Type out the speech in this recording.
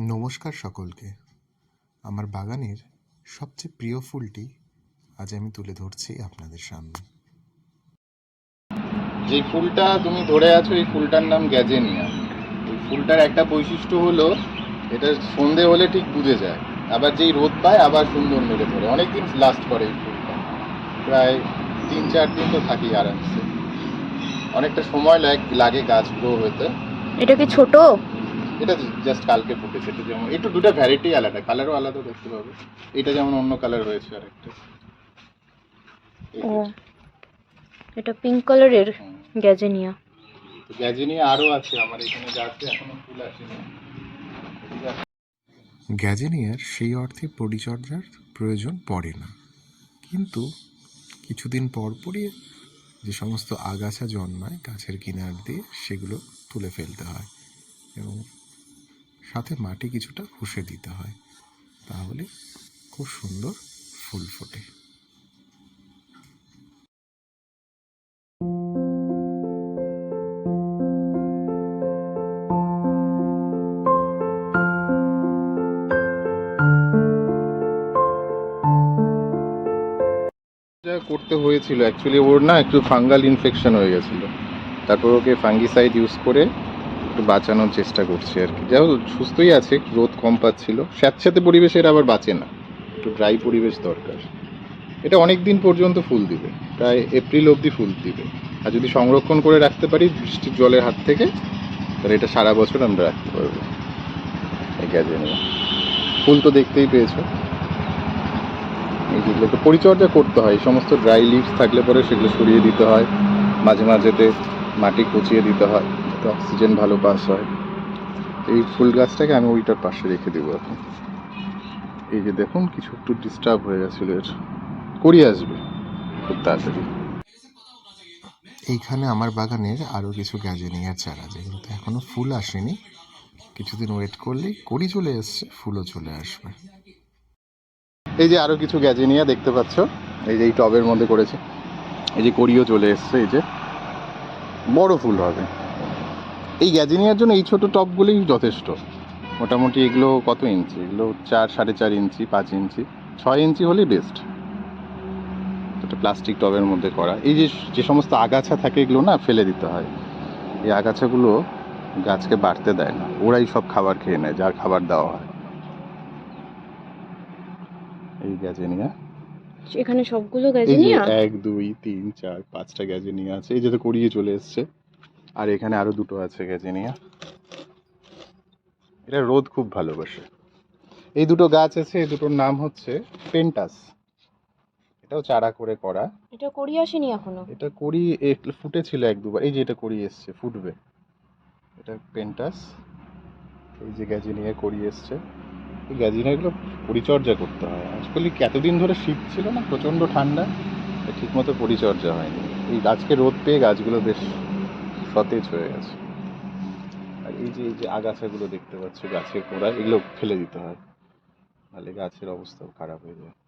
নমস্কার সকলকে। আমার বাগানের সবচেয়ে প্রিয় ফুলটি আজ আমি তুলে ধরছি আপনাদের সামনে। যে ফুলটা তুমি ধরে আছো এই ফুলটার নাম গ্যাজেনিয়া। এই ফুলটার একটা বৈশিষ্ট্য হলো এটা সন্ধে হলে ঠিক বুঝে যায়। আবার যেই রোদ পায় আবার সুন্দর মেলে ধরে। অনেক দিন লাস্ট করে এই ফুলটা। প্রায় তিন চার দিন তো থাকি আরামসে। অনেকটা সময় লাগ- লাগে গাছ গ্রো হতে। এটা কি ছোট? এটা জাস্ট কালকে ফুটেছে এটা যেমন একটু দুটো ভ্যারাইটি আলাদা কালারও আলাদা দেখতে পাবে। এটা যেমন অন্য কালার হয়েছে আর একটা ও এটা পিঙ্ক কালারের গ্যাজেনিয়া তো গ্যাজেনিয়া আরও আছে আমার এখানে গাছে এখনও ফুল আসেনি। গ্যাজেনিয়ার সেই অর্থে পরিচর্যার প্রয়োজন পড়ে না। কিন্তু কিছুদিন পর পরই যে সমস্ত আগাছা জন্মায় গাছের কিনার দিয়ে সেগুলো তুলে ফেলতে হয়। এবং সাথে মাটি কিছুটা ঘষে দিতে হয়। তাহলে খুব সুন্দর ফুল ফোটে। করতে হয়েছিল অ্যাকচুয়ালি ওর না একটু ফাঙ্গাল ইনফেকশন হয়ে গেছিল। তারপর ওকে ফাঙ্গিসাইড ইউজ করে একটু বাঁচানোর চেষ্টা করছি আর কি। হোক, সুস্থই আছে, রোদ কম পাচ্ছিল। স্যাঁতস্যাঁতে পরিবেশের আবার বাঁচে না। একটু ড্রাই পরিবেশ দরকার। এটা অনেক দিন পর্যন্ত ফুল দিবে। প্রায় এপ্রিল অবধি ফুল দিবে। আর যদি সংরক্ষণ করে রাখতে পারি, বৃষ্টির জলের হাত থেকে, তাহলে এটা সারা বছর আমরা রাখতে পারব। এই ফুল তো দেখতেই পেয়েছ। এইগুলোকে পরিচর্যা করতে হয় সমস্ত ড্রাই লিভস থাকলে পরে সেগুলো সরিয়ে দিতে হয়। মাঝে মাঝেতে মাটি কুচিয়ে দিতে হয়। যাতে অক্সিজেন ভালো পাস হয়। এই ফুল গাছটাকে আমি ওইটার পাশে রেখে দেবো এখন। এই যে দেখুন, কিছু একটু ডিস্টার্ব হয়ে গেছিল এর। করি আসবে, খুব তাড়াতাড়ি। এইখানে আমার বাগানের আরও কিছু গ্যাজেনিয়ার চারা, যেগুলোতে এখনও ফুল আসেনি। কিছুদিন ওয়েট করলেই কড়ি চলে এসছে, ফুলও চলে আসবে। এই যে আরও কিছু গ্যাজেনিয়া দেখতে পাচ্ছ, এই যে এই টবের মধ্যে করেছে। এই যে করিও চলে এসছে, এই যে। বড় ফুল হবে। এই গ্যাজেনিয়ার জন্য এই ছোট টবগুলোই যথেষ্ট। মোটামুটি এগুলো কত ইঞ্চি? এগুলো চার সাড়ে চার ইঞ্চি পাঁচ ইঞ্চি ছয় ইঞ্চি হলেই বেস্ট। একটা প্লাস্টিক টবের মধ্যে করা। এই যে যে সমস্ত আগাছা থাকে এগুলো না ফেলে দিতে হয়। এই আগাছাগুলো গাছকে বাড়তে দেয় না। ওরাই সব খাবার খেয়ে নেয় যার খাবার দেওয়া হয়। এই গ্যাজেনিয়া। এখানে সবগুলো গ্যাজেনিয়া? এক দুই তিন চার পাঁচটা গ্যাজেনিয়া আছে। এই যে তো করিয়ে চলে এসছে। আর এখানে আরও দুটো আছে গ্যাজেনিয়া এটা রোদ খুব ভালোবাসে। এই দুটো গাছ আছে এই দুটোর নাম হচ্ছে পেন্টাস। এটাও চারা করে করা। এটা করি আসেনি এখনও? এটা করি ফুটেছিল এক দুবার। এই যে এটা করি এসছে ফুটবে। এটা পেন্টাস। এই যে গ্যাজিনিয়া করি এসছে। এই গ্যাজিনিয়াগুলো পরিচর্যা করতে হয়। আজকাল এতদিন ধরে শীত ছিল না প্রচণ্ড ঠান্ডা। ঠিক মতো পরিচর্যা হয়নি। এই আজকে রোদ পেয়ে গাছগুলো বেশ সতেজ হয়ে গেছে। আর এই যে এই যে আগাছাগুলো দেখতে পাচ্ছ, গাছের গোড়ায়, এগুলো ফেলে দিতে হয়। তাহলে গাছের অবস্থা খারাপ হয়ে যায়